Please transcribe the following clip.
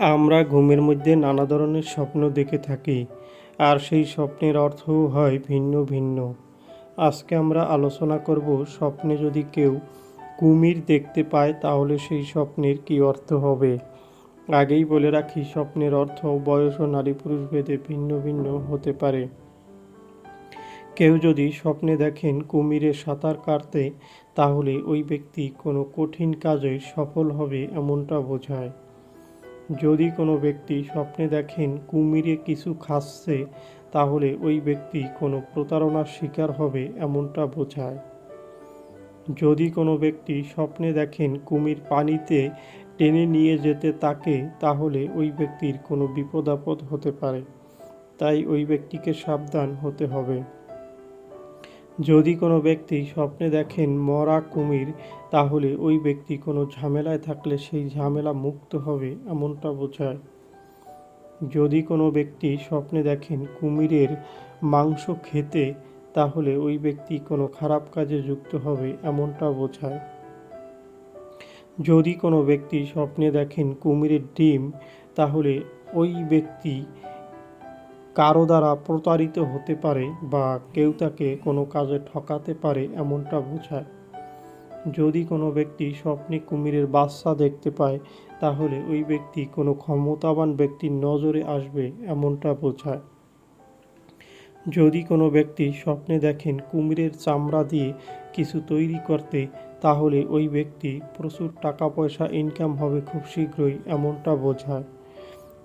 আমরা ঘুমের মধ্যে নানা ধরনের স্বপ্ন দেখে থাকি, আর সেই স্বপ্নের অর্থও হয় ভিন্ন ভিন্ন। আজকে আমরা আলোচনা করব স্বপ্নে যদি কেউ কুমির দেখতে পায়, তাহলে সেই স্বপ্নের কী অর্থ হবে? আগেই বলে রাখি, স্বপ্নের অর্থ বয়স ও নারী পুরুষ ভেদে ভিন্ন ভিন্ন হতে পারে। কেউ যদি স্বপ্নে দেখেন কুমিরে সাঁতার কাটতে, তাহলে ওই ব্যক্তি কোনো কঠিন কাজে সফল হবে এমনটা বোঝায়। যদি কোনো ব্যক্তি স্বপ্নে দেখেন কুমিরে কিছু খাচ্ছে, তাহলে ওই ব্যক্তি কোনো প্রতারণার শিকার হবে এমনটা বোঝায়। যদি কোনো ব্যক্তি স্বপ্নে দেখেন কুমির পানিতে টেনে নিয়ে যেতে তাকে, তাহলে ওই ব্যক্তির কোনো বিপদ আপদ হতে পারে। তাই ওই ব্যক্তিকে সাবধান হতে হবে। যদি কোনো ব্যক্তি স্বপ্নে দেখেন মরা কুমির, তাহলে ওই ব্যক্তি কোনো ঝামেলায় থাকলে সেই ঝামেলা মুক্ত হবে এমনটা বোঝায়। যদি কোনো ব্যক্তি স্বপ্নে দেখেন কুমিরের মাংস খেতে, তাহলে ওই ব্যক্তি কোনো খারাপ কাজে যুক্ত হবে এমনটা বোঝায়। যদি কোনো ব্যক্তি স্বপ্নে দেখেন কুমিরের ডিম, তাহলে ওই ব্যক্তি কারও দ্বারা প্রতারিত হতে পারে বা কেউ তাকে কোনো কাজে ঠকাতে পারে এমনটা বোঝায়। যদি কোনো ব্যক্তি স্বপ্নে কুমিরের বাচ্চা দেখতে পায়, তাহলে ওই ব্যক্তি কোনো ক্ষমতাবান ব্যক্তির নজরে আসবে এমনটা বোঝায়। যদি কোনো ব্যক্তি স্বপ্নে দেখেন কুমিরের চামড়া দিয়ে কিছু তৈরি করতে, তাহলে ওই ব্যক্তি প্রচুর টাকা পয়সা ইনকাম হবে খুব শীঘ্রই এমনটা বোঝায়।